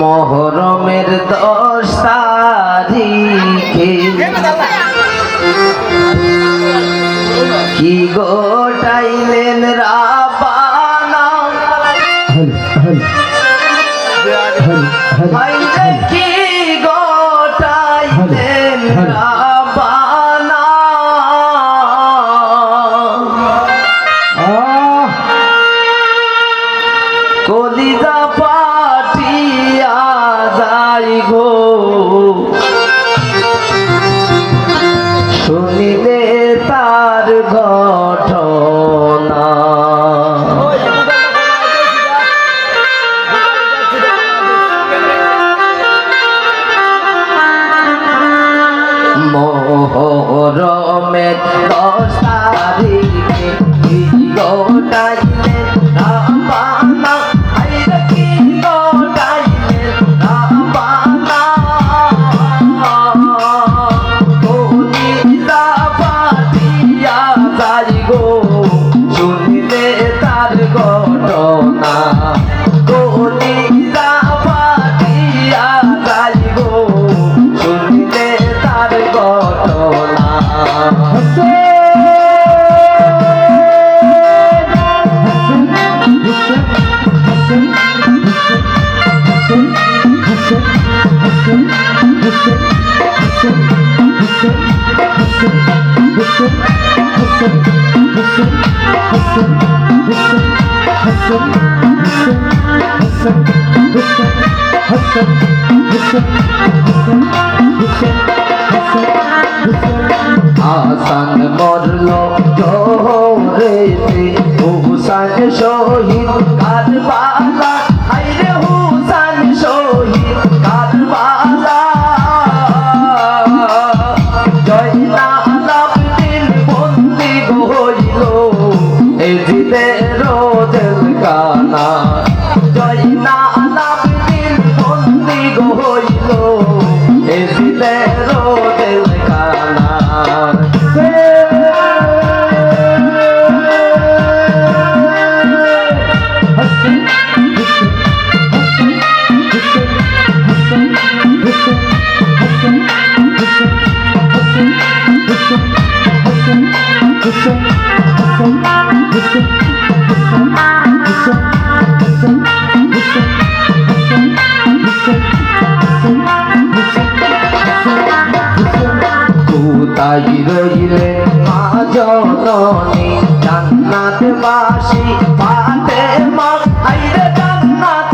মহরমের দশ তারিখে কি গোটাইলেন রাবানা হাসান মরল জোহরেতে হুসান শহীদ কারবালা আইরে হইল এজিদে রোজেল কানা জয়নাল আবদিন বন্দি হইল। এ জিতে কানা কোথায় রইলে মা জননী জান্নাত বাসি পাতে মা আইরে জান্নাত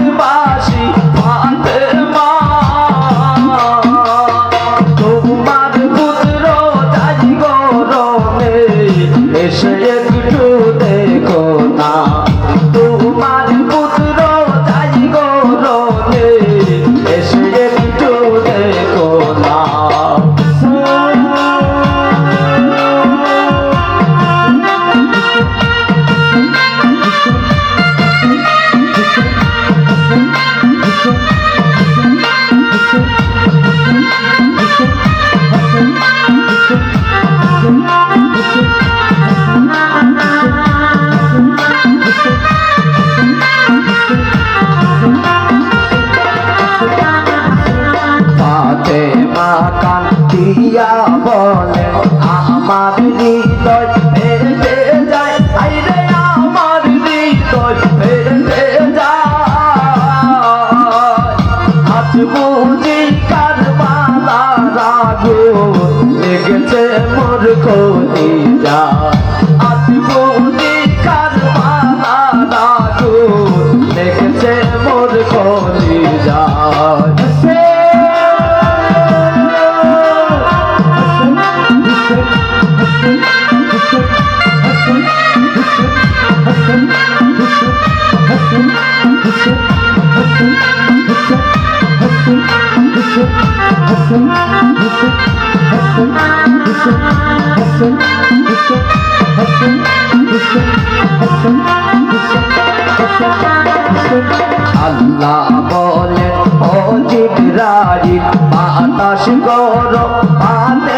আল্লাহ বলে ও জিবরাইল বাতাস করো পাতে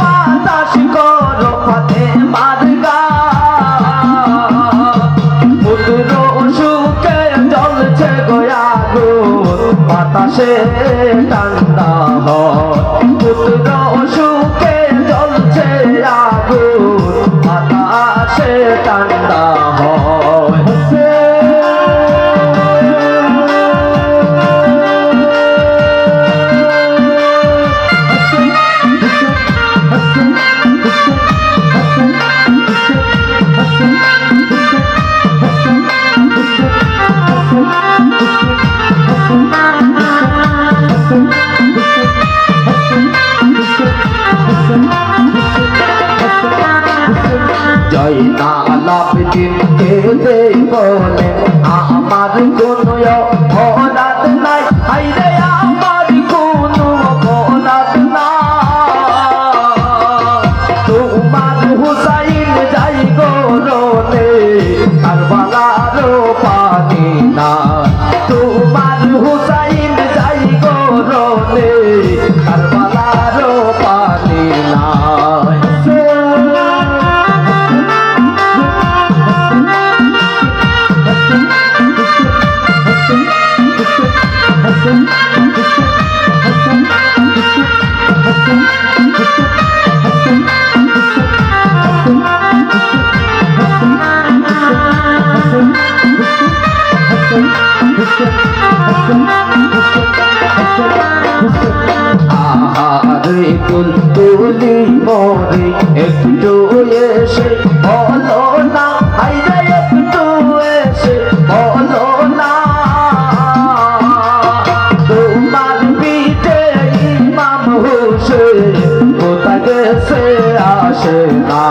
বাতাস করো পাতে সুখে জ্বলছে বাতাসে আহারে তুল তুলি মরে একটু এসে বলো না আইরে একটু এসে বলো না তোমার পিঠে ইমাম হোসে কোথা গেছে আসে না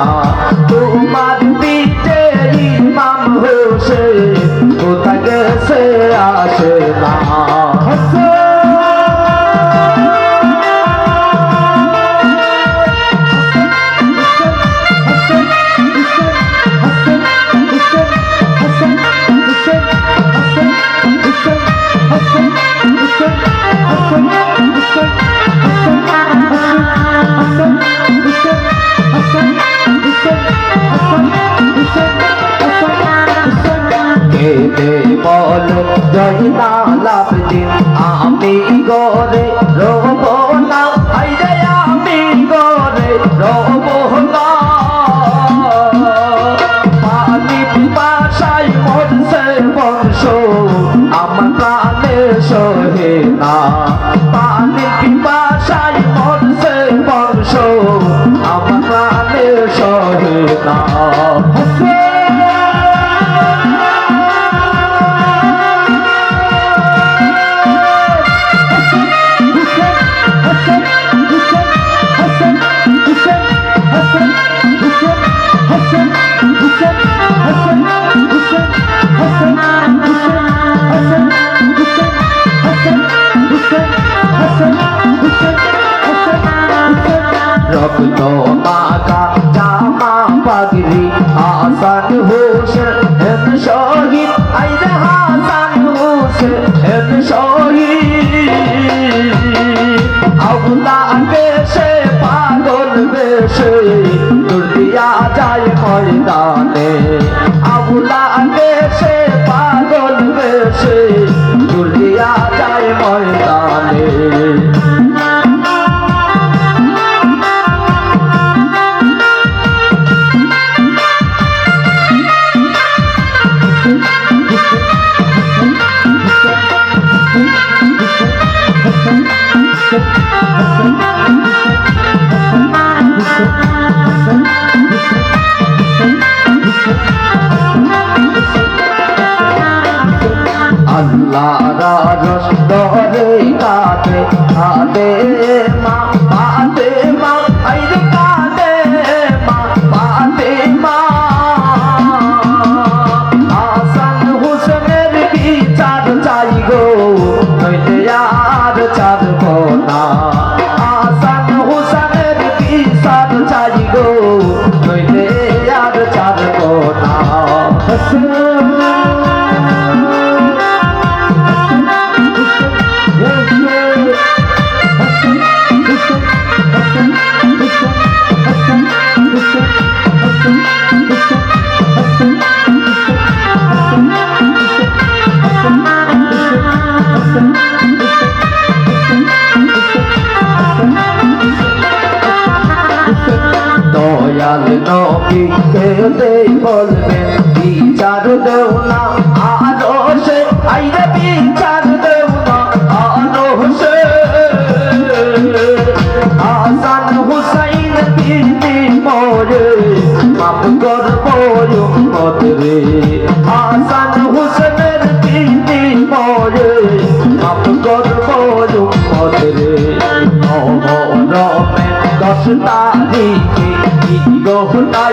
তো মাকা জামা পাগরি আসান হোসেন এত শহীদ, আইরে হাসান হোসেন এত শহীদ। আউলা বেশে পাগল বেশে দুর্দিয়া যায় ময়দানে। দয়াল নবীকে দেই বলবে বিচার দেও না আরও সে আইরে বিচার দেও না আরও সে হাসান হুসাইন তিন তিন মরে মাপ করব মত রে। ঈদ হটাইলে